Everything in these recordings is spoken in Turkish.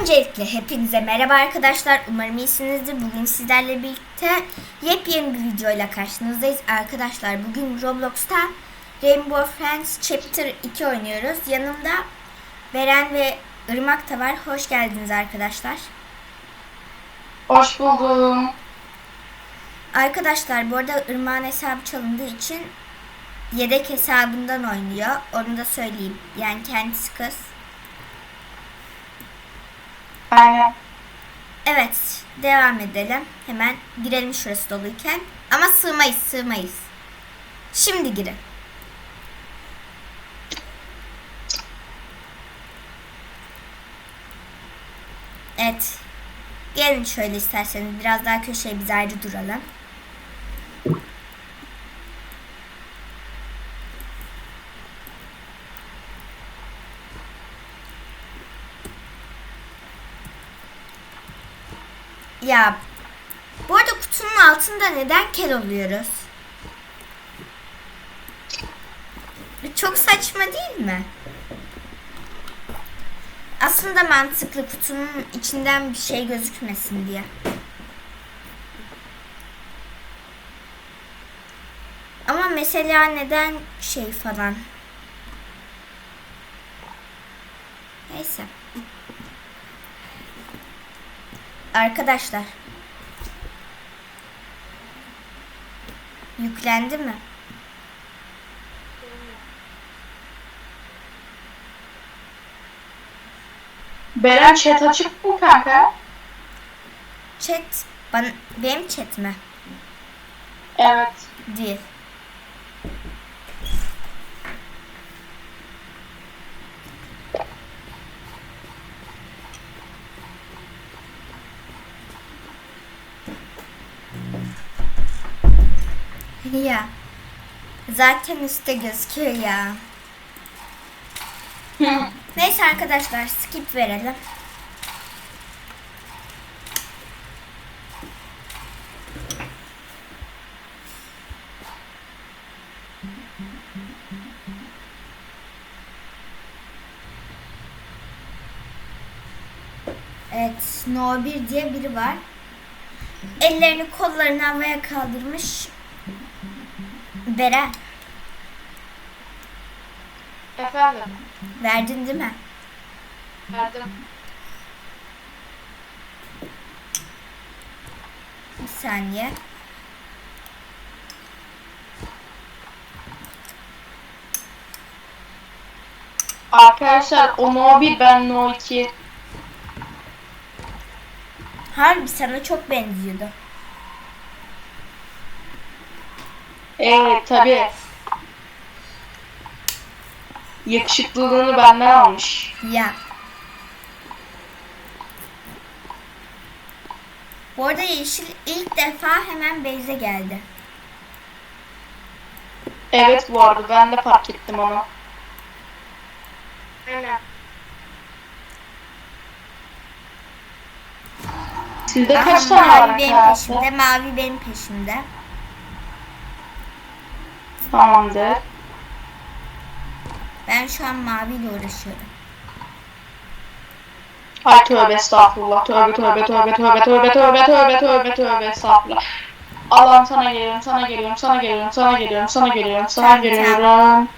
Öncelikle hepinize merhaba arkadaşlar. Umarım iyisinizdir. Bugün sizlerle birlikte yepyeni bir videoyla karşınızdayız. Arkadaşlar bugün Roblox'ta Rainbow Friends Chapter 2 oynuyoruz. Yanımda Beren ve Irmak da var. Hoş geldiniz arkadaşlar. Hoş buldum. Arkadaşlar bu arada Irmak'ın hesabı çalındığı için yedek hesabından oynuyor. Onu da söyleyeyim. Yani kendisi kız. Evet, devam edelim. Hemen girelim şurası doluyken. Ama sığmayız, sığmayız. Şimdi girin. Evet. Gelin şöyle isterseniz biraz daha köşeye biz ayrı duralım. Ya bu arada kutunun altında neden kel oluyoruz? Bu Çok saçma değil mi? Aslında mantıklı kutunun içinden bir şey gözükmesin diye. Ama mesela neden şey falan? Neyse. Arkadaşlar. Yüklendi mi? Beren chat açık mı kanka? Chat bana benim chat mi? Evet. Değil. Ya. Zaten üstte gözüküyor ya. Neyse arkadaşlar skip verelim. Evet, No 1 diye biri var. Ellerini kollarını havaya kaldırmış. Beren, Efendim. verdin değil mi? Verdim. Bir saniye. Arkadaşlar o no 1 ben no 2. Harbi sana çok benziyordu. Evet tabi. Yakışıklılığını benden almış. Ya. Bu arada Yeşil ilk defa hemen Beyze geldi. Evet bu arada ben de fark ettim onu. Aynen. Sizde kaç tane var mavi benim peşimde, mavi benim peşimde. Tamamdır. Ben şu an maviyle uğraşıyorum. Ay tövbe estağfurullah. Tövbe tövbe tövbe tövbe tövbe tövbe tövbe tövbe tövbe estağfurullah. Allah'ım sana geliyorum, sana geliyorum, sana geliyorum, sana geliyorum, sana geliyorum, sana geliyorum.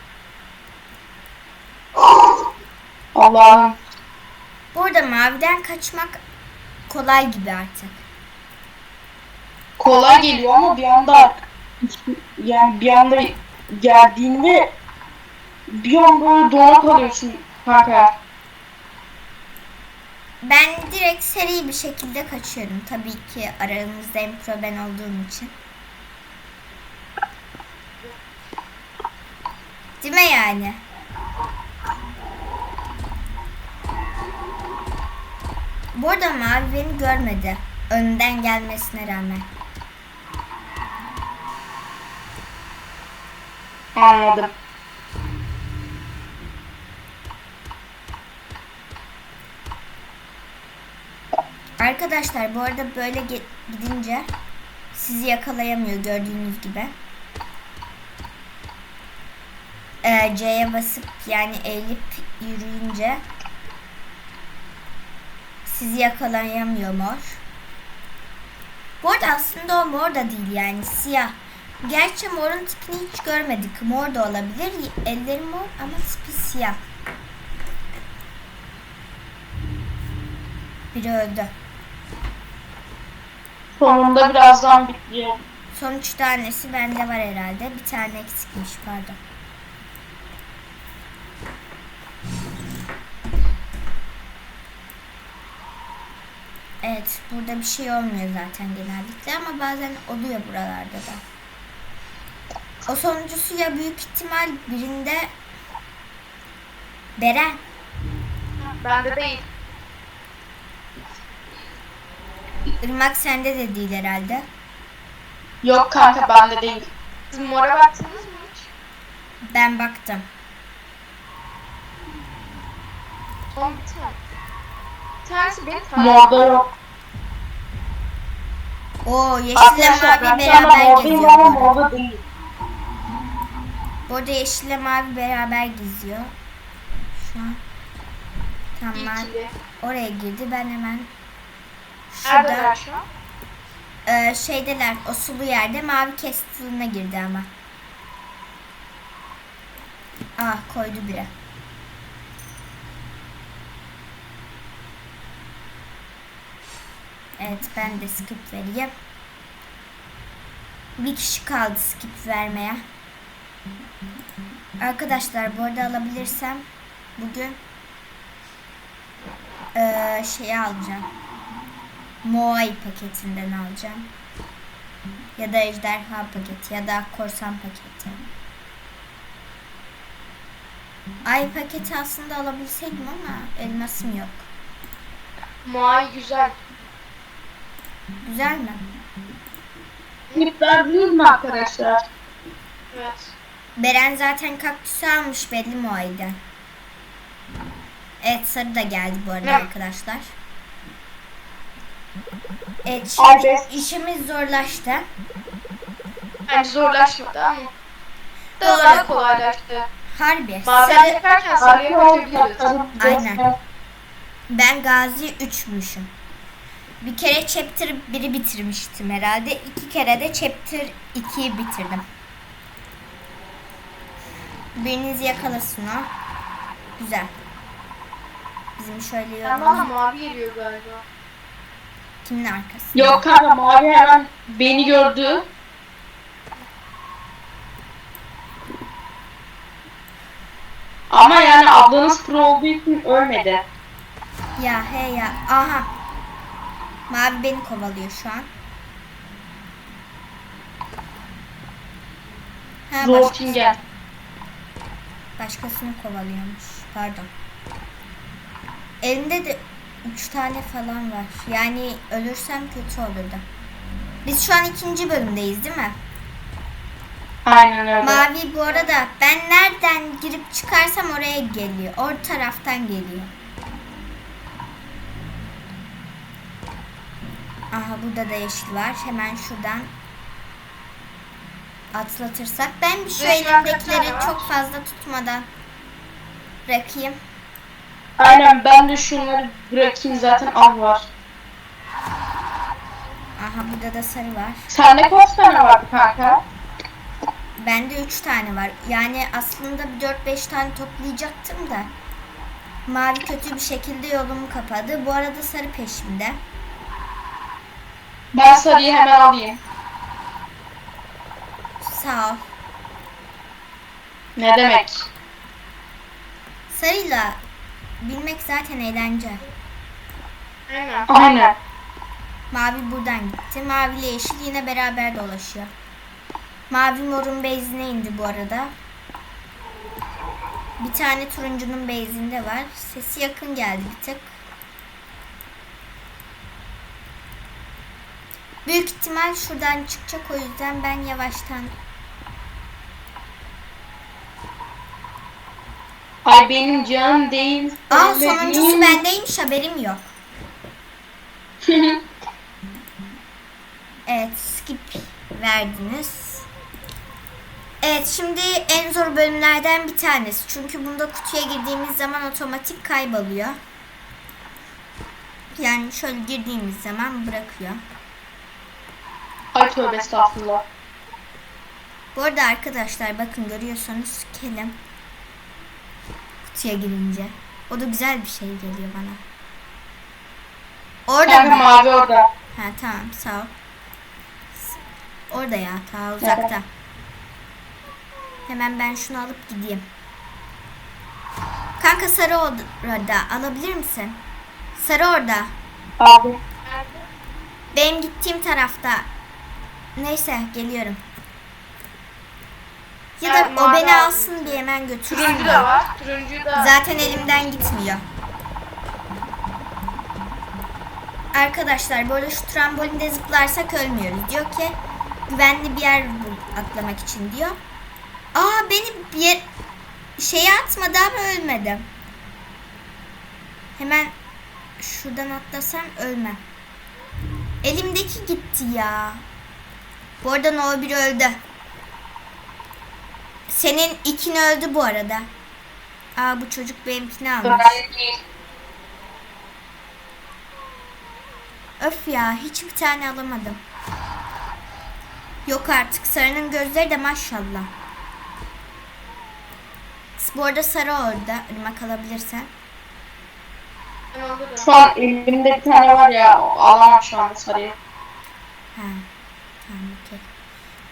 Allah'ım. Burada maviden kaçmak kolay gibi artık. Kolay geliyor ama bir anda yani bir anda geldiğinde bir an böyle dona kalıyorsun kanka. Ben direkt seri bir şekilde kaçıyorum. Tabii ki aramızda en ben olduğum için. Değil mi yani? Bu arada mavi beni görmedi. Önden gelmesine rağmen. Anladım. Arkadaşlar bu arada böyle gidince sizi yakalayamıyor gördüğünüz gibi. Ee, C'ye basıp yani eğilip yürüyünce Sizi yakalayamıyor mor. Bu arada aslında o mor da değil yani siyah. Gerçi morun tipini hiç görmedik. Mor da olabilir. Elleri mor ama tipi siyah. Biri öldü. Sonunda birazdan bitiyor. Son üç tanesi bende var herhalde. Bir tane eksikmiş pardon. Evet burada bir şey olmuyor zaten genellikle ama bazen oluyor buralarda da. O sonuncusu ya büyük ihtimal birinde Beren. Bende değil. Irmak sende de değil herhalde. Yok kanka bende değil. Siz mora baktınız mı hiç? Ben baktım. Son bir tane. Bir tanesi beni takip Morda yok. O yeşille Arkadaşlar mavi ben beraber geziyor. bu arada. morda değil. Bu arada yeşille mavi beraber geziyor. Şu an. Tamam. Oraya girdi. Ben hemen şurada e, şeydeler. O sulu yerde mavi kestiline girdi ama. Ah koydu biri. Evet ben de skip vereyim. Bir kişi kaldı skip vermeye. Arkadaşlar bu arada alabilirsem bugün eee şeyi alacağım. Moai paketinden alacağım. Ya da ejderha paketi ya da korsan paketi. Ay paketi aslında alabilseydim ama elmasım yok. Muay güzel. Güzel mi? Klipler değil mi arkadaşlar? Evet. Beren zaten kaktüsü almış belli Moai'den. Evet sarı da geldi bu arada Ne? arkadaşlar. Evet şimdi be. işimiz zorlaştı. Bence zorlaşmadı ama. Doğru. Daha kolaylaştı. Harbi. Bazen Sarı, yaparken sarıya kaçabiliriz. Aynen. ben Gazi 3'müşüm. Bir kere chapter 1'i bitirmiştim herhalde. İki kere de chapter 2'yi bitirdim. Biriniz yakalasın o. Güzel. Bizim şöyle Ben yolumuz. mavi geliyor galiba. Kimin arkası? Yok kanka mavi hemen beni gördü. Ama yani ablanız pro olduğu için ölmedi. Ya he ya. Aha. Mavi beni kovalıyor şu an. Ha, baş- Zortingen. Başkasını kovalıyormuş. Pardon. Elimde de üç tane falan var. Yani ölürsem kötü olurdu. Biz şu an ikinci bölümdeyiz değil mi? Aynen öyle. Mavi bu arada ben nereden girip çıkarsam oraya geliyor. O taraftan geliyor. Aha burada da yeşil var. Hemen şuradan atlatırsak. Ben bir şu Yeşil elimdekileri var. çok fazla tutmadan bırakayım. Aynen ben de şunları bırakayım zaten av var. Aha burada da sarı var. Sende kaç tane vardı kanka? Bende 3 tane var. Yani aslında bir 4-5 tane toplayacaktım da. Mavi kötü bir şekilde yolumu kapadı. Bu arada sarı peşimde. Ben sarıyı hemen alayım. Sağ ol. Ne demek? Sarıyla bilmek zaten eğlence. Aynen. Aynen. Mavi buradan gitti. Mavi ile yeşil yine beraber dolaşıyor. Mavi morun base'ine indi bu arada. Bir tane turuncunun base'inde var. Sesi yakın geldi bir tık. Büyük ihtimal şuradan çıkacak o yüzden ben yavaştan Ay benim canım değil. Aa sonuncusu bendeymiş haberim yok. Evet skip verdiniz. Evet şimdi en zor bölümlerden bir tanesi. Çünkü bunda kutuya girdiğimiz zaman otomatik kayboluyor. Yani şöyle girdiğimiz zaman bırakıyor. Ay tövbe estağfurullah. Bu arada arkadaşlar bakın görüyorsanız kelim kutuya girince. O da güzel bir şey geliyor bana. Orada Kanka mı? mavi orada. Ha tamam sağ ol. Orada ya ta uzakta. Hemen ben şunu alıp gideyim. Kanka sarı orada alabilir misin? Sarı orada. Abi. Benim gittiğim tarafta. Neyse geliyorum. Ya da o beni alsın diye hemen götürsün. Turuncu da var. Turuncu da. Zaten elimden gitmiyor. Arkadaşlar böyle şu trambolinde zıplarsak ölmüyoruz. Diyor ki güvenli bir yer bul atlamak için diyor. Aa beni bir yer şeye atmadı ama ölmedim. Hemen şuradan atlasam ölmem. Elimdeki gitti ya. Bu arada No 1 öldü. Senin ikin öldü bu arada. Aa bu çocuk benimkini almış. Öf ya hiçbir tane alamadım. Yok artık sarının gözleri de maşallah. Bu arada sarı orada. Irmak alabilirsen. Şu an elimde bir tane var ya alamam şu anda sarıyı. Ha.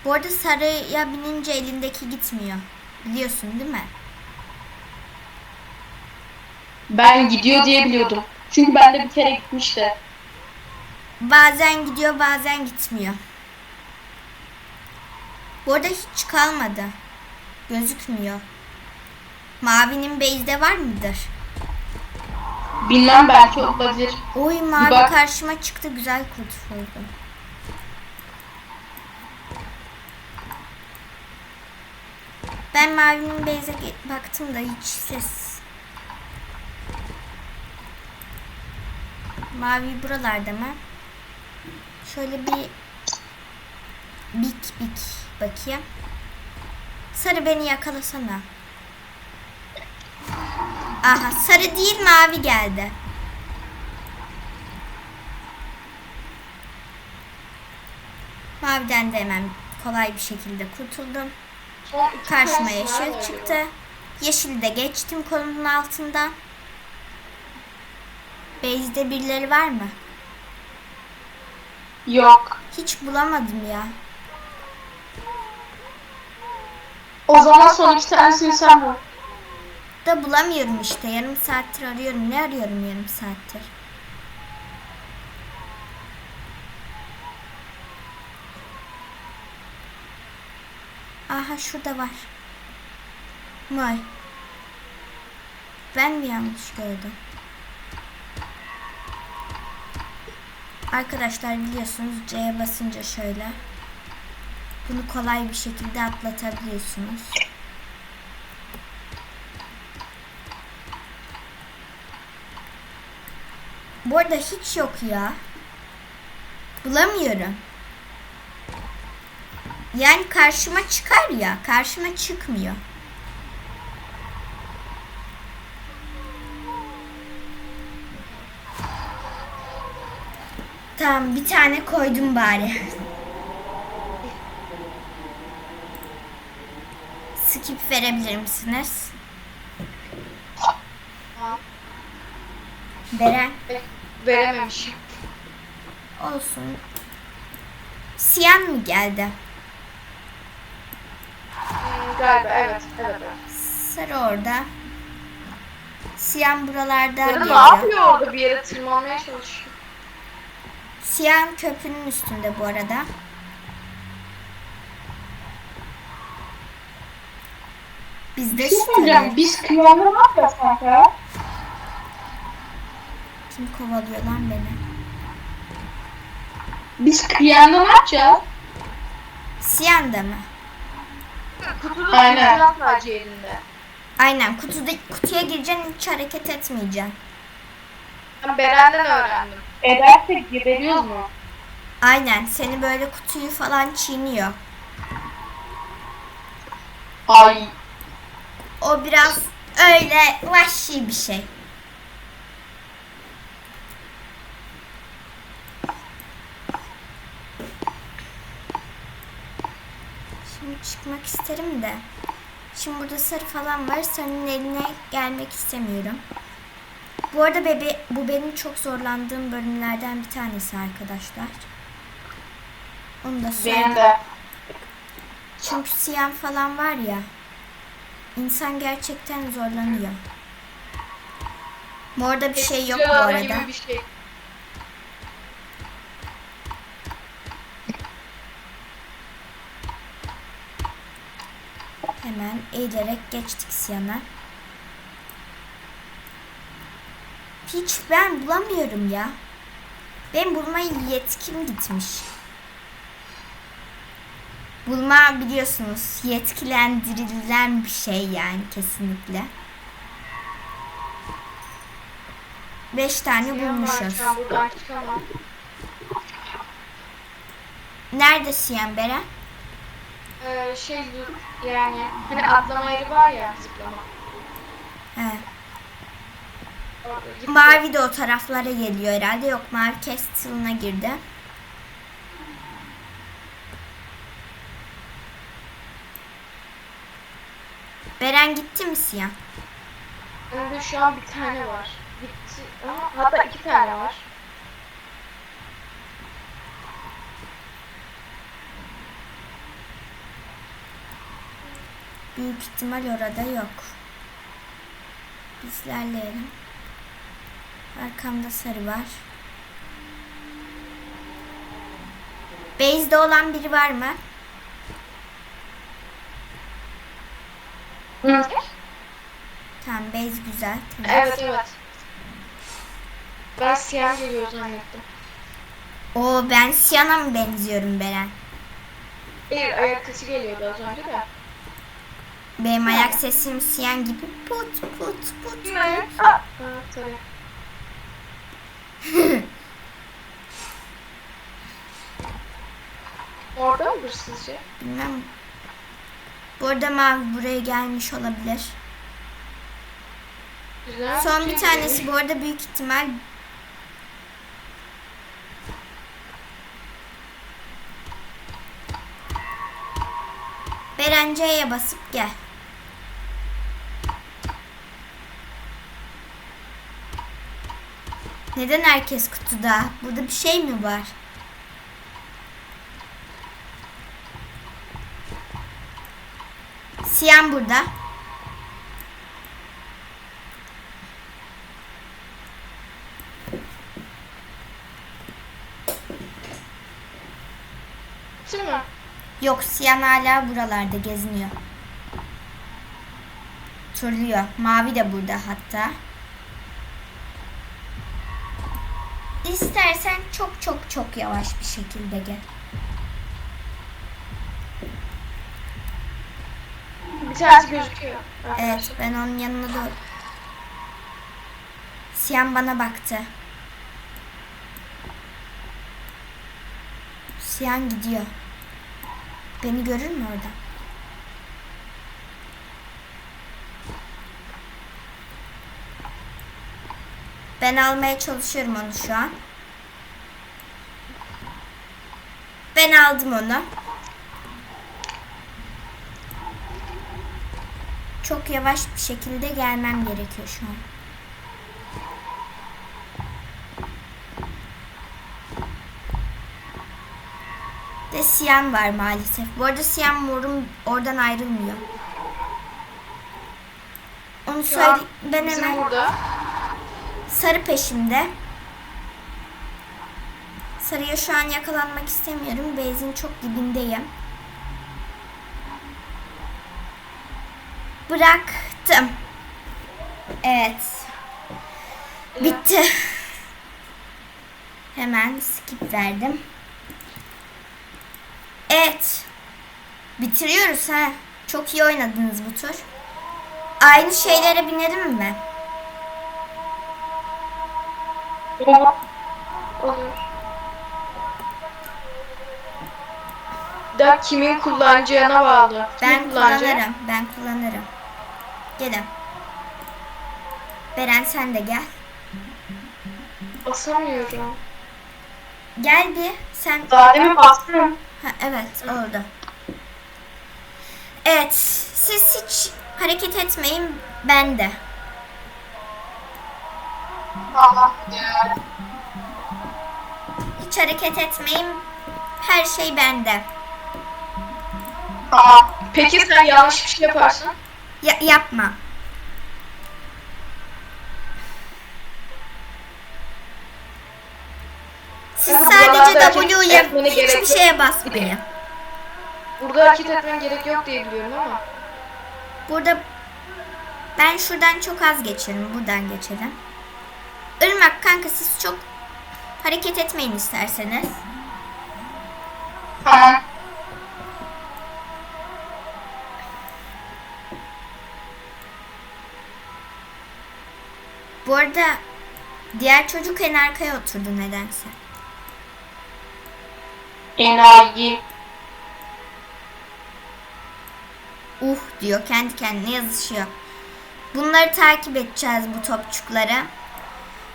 Bu arada sarıya binince elindeki gitmiyor. Biliyorsun değil mi? Ben gidiyor diye biliyordum. Çünkü bende bir kere gitmişti. Bazen gidiyor bazen gitmiyor. Bu arada hiç kalmadı. Gözükmüyor. Mavinin base'de var mıdır? Bilmem belki olabilir. Oy mavi bak. karşıma çıktı güzel kurtuldum. Ben mavinin ge- baktım da hiç ses. Mavi buralarda mı? Şöyle bir bik bik bakayım. Sarı beni yakalasana. Aha sarı değil mavi geldi. Maviden de hemen kolay bir şekilde kurtuldum. Karşıma yeşil çıktı. Yeşili de geçtim kolumun altında. Base'de birileri var mı? Yok. Hiç bulamadım ya. O zaman son iki tanesini sen bul. Da bulamıyorum işte. Yarım saattir arıyorum. Ne arıyorum yarım saattir? Aha şurada var. Vay. Ben mi yanlış gördüm? Arkadaşlar biliyorsunuz C'ye basınca şöyle. Bunu kolay bir şekilde atlatabiliyorsunuz. Bu arada hiç yok ya. Bulamıyorum. Yani karşıma çıkar ya. Karşıma çıkmıyor. Tamam bir tane koydum bari. Skip verebilir misiniz? Beren. Verememişim. Olsun. Siyan mı geldi? Galiba evet. Evet. evet. Sarı orada. Siyan buralarda Ya da ne geliyor. yapıyor orada bir yere tırmanmaya çalışıyor. Siyan köprünün üstünde bu arada. Biz de şey şu taraf- Biz kıyamda ne yapacağız kanka? Kim kovalıyor lan beni? Biz kıyamda ne yapacağız? Siyan da mı? Kutuda Aynen. Aynen. sadece elinde. Aynen kutuda, kutuya gireceksin hiç hareket etmeyeceksin. Ben Beren'den öğrendim. Edersek geberiyoruz mu? Aynen seni böyle kutuyu falan çiğniyor. Ay. O biraz öyle vahşi bir şey. Çıkmak isterim de. Şimdi burada sarı falan var. Sarının eline gelmek istemiyorum. Bu arada bebe, bu benim çok zorlandığım bölümlerden bir tanesi arkadaşlar. Onu da söyleyeyim. Benim de. Çünkü siyah falan var ya. İnsan gerçekten zorlanıyor. Bu arada bir şey yok bu arada. bir şey. Hemen eğilerek geçtik siyana. Hiç ben bulamıyorum ya. Ben bulma yetkim gitmiş. Bulma biliyorsunuz yetkilendirilen bir şey yani kesinlikle. Beş tane bulmuşuz. Nerede Siyan Beren? Ee, şey yani hani atlama yeri var ya zıplama. He. Orada. Mavi de o taraflara geliyor herhalde. Yok mavi Castle'ına girdi. Beren gitti mi Siyan? Önümde şu an bir tane var. Gitti ama hatta iki tane var. Büyük ihtimal orada yok. Biz ilerleyelim. Arkamda sarı var. Base'de olan biri var mı? Hı. Tamam base güzel. Temiz. Evet evet. Ben siyah geliyor zannettim. Oo ben Siyan'a mı benziyorum Beren? Bir ayak sesi geliyordu az önce de. Benim ayak sesim Siyan gibi put put put. Tabii. Orada mıdır sizce? Bilmem. Bu arada mavi buraya gelmiş olabilir. Güzel. Son bir şey tanesi bu arada büyük ihtimal Berenceye basıp gel. Neden herkes kutuda? Burada bir şey mi var? Siyan burada. Mi? Yok Siyan hala buralarda geziniyor. Turluyor. Mavi de burada hatta. İstersen çok çok çok yavaş bir şekilde gel. Bir tanesi gözüküyor. Evet ben onun yanına doğru. Siyan bana baktı. Siyan gidiyor. Beni görür mü orada? Ben almaya çalışıyorum onu şu an. Ben aldım onu. Çok yavaş bir şekilde gelmem gerekiyor şu an. De Siyan var maalesef. Bu arada Siyan morum oradan ayrılmıyor. Onu söyle. Ben hemen burada. Sarı peşimde. Sarıya şu an yakalanmak istemiyorum. Beyzin çok dibindeyim. Bıraktım. Evet. Bitti. Hemen skip verdim. Evet. Bitiriyoruz ha. Çok iyi oynadınız bu tur. Aynı şeylere binelim mi? Olur. Da kimin kullanacağına bağlı. Kimin Ben kullanırım. Ben kullanırım. Gelin. Beren sen de gel. Basamıyorum. Gel bir. Sen Daha demin bastım. ha, evet oldu. Evet. Siz hiç hareket etmeyin. Ben de. Hiç hareket etmeyin. Her şey bende. Tamam. Peki sen yanlış bir şey yaparsın. Ya- yapma. Siz Kanka, sadece W'ye hiçbir şeye basmayın. Burada hareket etmen gerek yok diye biliyorum ama. Burada ben şuradan çok az geçerim. Buradan geçelim. Irmak kanka siz çok hareket etmeyin isterseniz. Tamam. Bu arada diğer çocuk en arkaya oturdu nedense. Enayi. Uh diyor kendi kendine yazışıyor. Bunları takip edeceğiz bu topçukları.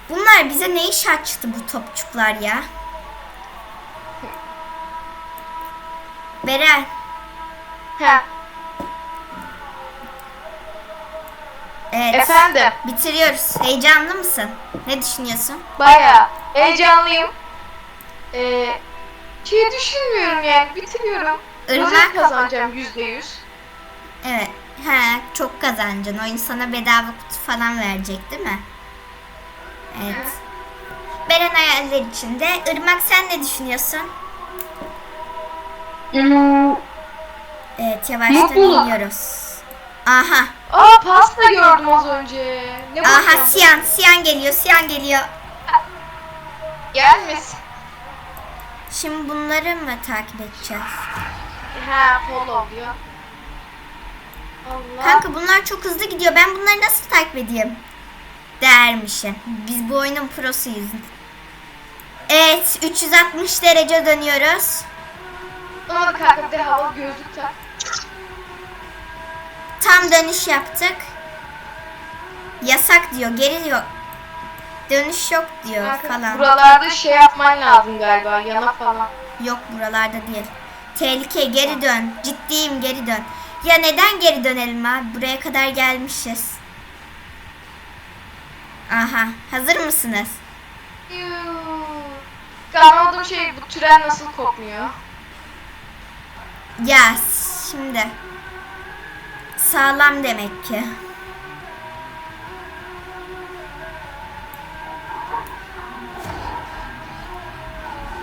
Bunlar bize ne iş açtı bu topçuklar ya? Beren, He. evet. Efendim. Bitiriyoruz. Heyecanlı mısın? Ne düşünüyorsun? Baya heyecanlıyım. Ee, şey düşünmüyorum yani bitiriyorum. Irmak. Kazanacağım yüzde yüz. Evet. He, çok kazanacaksın. Oyun sana bedava kutu falan verecek değil mi? Evet. Beren hayaller içinde. Irmak sen ne düşünüyorsun? Hmm. Evet yavaştan Mutluluk. iniyoruz. Aha. Aa pasta gördüm az önce. Ne Aha bakıyorsun? Siyan. Siyan geliyor. Siyan geliyor. Gelmesin. Şimdi bunları mı takip edeceğiz? He follow diyor. Allah. Kanka bunlar çok hızlı gidiyor. Ben bunları nasıl takip edeyim? Dermişim. Biz bu oyunun prosuyuz. Evet 360 derece dönüyoruz. Kanka bir de havalı gözlük tak. Tam dönüş yaptık. Yasak diyor. Geri diyor. Dönüş yok diyor Kanka, falan. buralarda şey yapman lazım galiba yana falan. Yok buralarda değil. Tehlike geri dön. Ciddiyim geri dön. Ya neden geri dönelim abi? Buraya kadar gelmişiz. Aha. Hazır mısınız? Yuuu. Anladığım şey bu tren nasıl kopmuyor? Ya şimdi. Sağlam demek ki.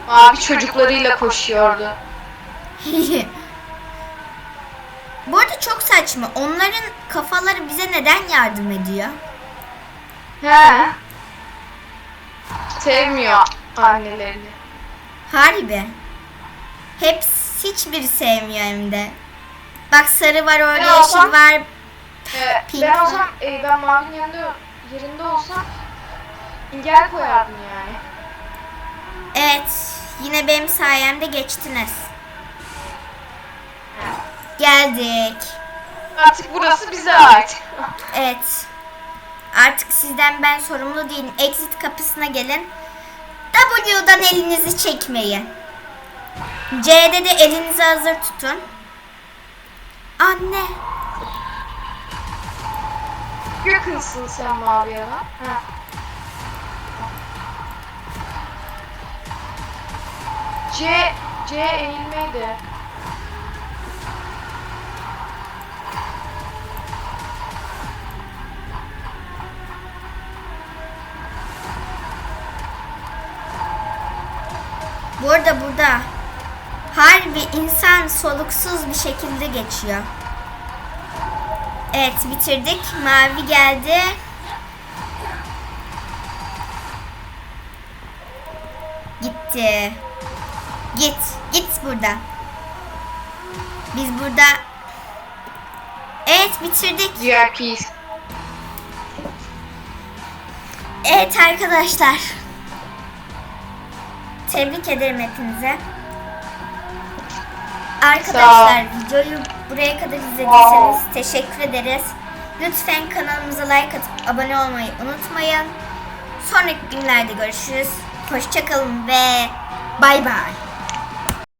Abi çocuklarıyla koşuyordu. Bu arada çok saçma. Onların kafaları bize neden yardım ediyor? He. Sevmiyor annelerini. Harbi. Hepsi hiçbiri sevmiyor hem de. Bak sarı var orada Ya yeşil bak- var. Ee, Pink ben olsam, e, ben Mavi'nin yanında yerinde olsam engel koyardım yani. Evet. Yine benim sayemde geçtiniz. Geldik. Artık burası bize ait. Evet. Artık sizden ben sorumlu değilim. Exit kapısına gelin. W'dan elinizi çekmeyin. C'de de elinizi hazır tutun. Anne. Yakınsın sen Mavi'ye lan. Ha. C, C eğilmeydi. Bu arada burada harbi insan soluksuz bir şekilde geçiyor. Evet bitirdik. Mavi geldi. Gitti. Git. Git buradan. Biz burada Evet bitirdik. VIPs. Evet arkadaşlar. Tebrik ederim hepinize. Arkadaşlar videoyu buraya kadar izlediyseniz teşekkür ederiz. Lütfen kanalımıza like atıp abone olmayı unutmayın. Sonraki günlerde görüşürüz. Hoşçakalın ve bay bay.